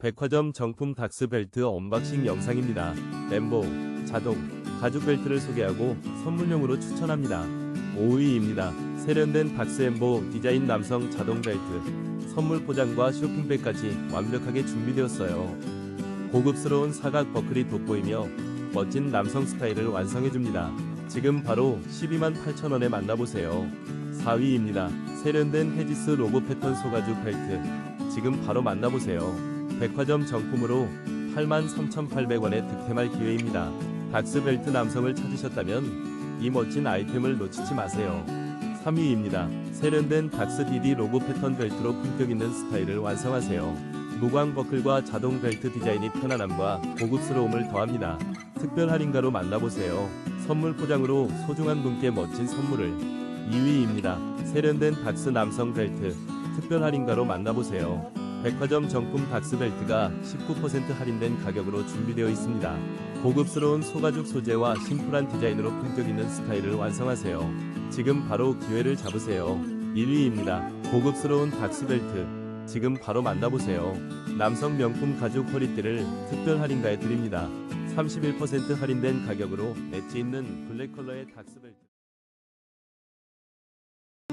백화점 정품 닥스벨트 언박싱 영상입니다. 램보, 자동, 가죽 벨트를 소개하고 선물용으로 추천합니다. 5위입니다. 세련된 닥스엠보 디자인 남성 자동 벨트. 선물 포장과 쇼핑백까지 완벽하게 준비되었어요. 고급스러운 사각 버클이 돋보이며 멋진 남성 스타일을 완성해줍니다. 지금 바로 12만 8천원에 만나보세요. 4위입니다. 세련된 헤지스 로고 패턴 소가죽 벨트. 지금 바로 만나보세요. 백화점 정품으로 83,800원에 득템할 기회입니다. 닥스 벨트 남성을 찾으셨다면 이 멋진 아이템을 놓치지 마세요. 3위입니다. 세련된 닥스 DD 로고 패턴 벨트로 품격 있는 스타일을 완성하세요. 무광 버클과 자동 벨트 디자인이 편안함과 고급스러움을 더합니다. 특별 할인가로 만나보세요. 선물 포장으로 소중한 분께 멋진 선물을 2위입니다. 세련된 닥스 남성 벨트 특별 할인가로 만나보세요. 백화점 정품 닥스 벨트가 19% 할인된 가격으로 준비되어 있습니다. 고급스러운 소가죽 소재와 심플한 디자인으로 품격 있는 스타일을 완성하세요. 지금 바로 기회를 잡으세요. 1위입니다. 고급스러운 닥스 벨트. 지금 바로 만나보세요. 남성 명품 가죽 허리띠를 특별 할인가에 드립니다. 31% 할인된 가격으로 엣지 있는 블랙 컬러의 닥스 벨트.